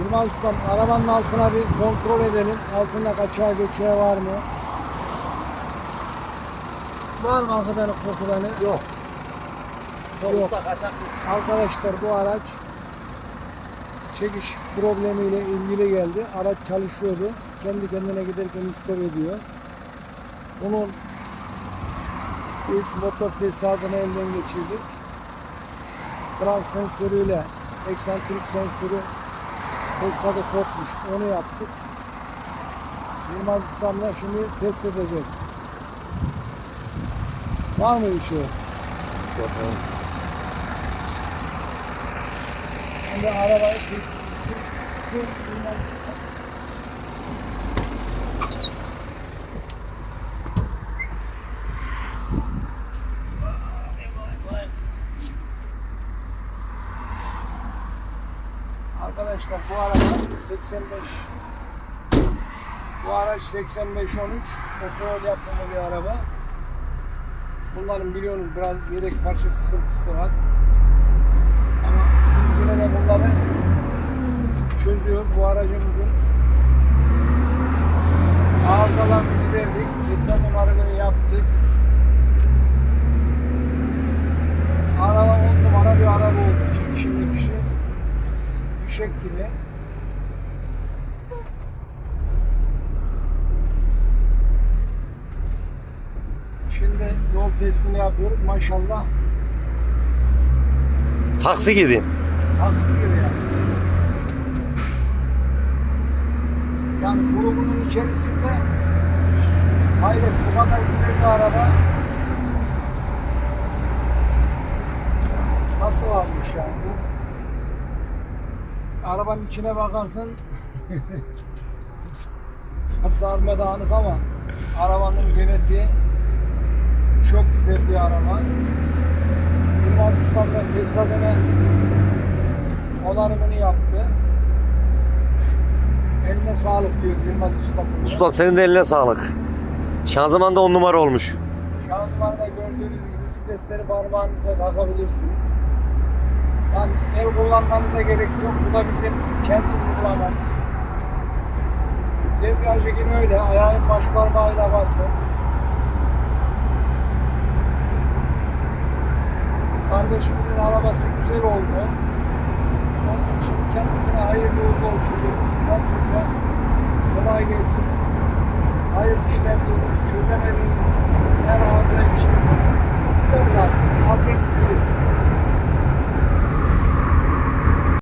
Yılmaz Ustam arabanın altına bir kontrol edelim. Altında kaçağı göçeği var mı? Var mı arkadan kokulanı? Yok. Yok. Arkadaşlar bu araç çekiş problemiyle ilgili geldi. Araç çalışıyordu. Kendi kendine giderken stop ediyor. Onun biz motor tesisatını elden geçirdik. Krank sensörüyle eksantrik sensörü tesisatı kopmuş. Onu yaptık. Yılmaz Ustam'la şimdi test edeceğiz. Var mı bir şey? Şimdi arabayı tut- Yılmaz Arkadaşlar bu araba 85 bu araç 85 13 otoyol yapımı bir araba. Bunların biliyorsunuz biraz yedek parça sıkıntısı var. Ama biz yine de bunları çözüyor. Bu aracımızın arızalarını giderdik. Tesisat numaralarını yaptık. Araba 10 numara bir araba oldu. Çekişimli kişi fişek gibi. Şimdi yol testini yapıyoruz. Maşallah Taksi gibi. taksi gibi yani. Yani grubunun içerisinde hayret bu kadar güzel bir araba nasıl almış yani bu? Arabanın içine bakarsın darma dağınık ama arabanın genetiği çok güzel bir araba. Ustam da tesisatını onarımını yaptı. Eline sağlık diyoruz Yılmaz Usta'nın. Ustam senin de eline sağlık. Şanzıman da on numara olmuş. Şanzımanda gördüğünüz gibi vitesleri parmağınıza takabilirsiniz. Yani el kullanmanıza gerek yok. Bu da bizim kendi uygulamamız. Debriyajı yine öyle. Ayağın baş parmağıyla basın. Kardeşimizin arabası güzel oldu. Onun için kendisine hayırlı uğurlu olsun diyoruz. Herkese kolay gelsin. İşler diyoruz. Çözemediğiniz her arıza için.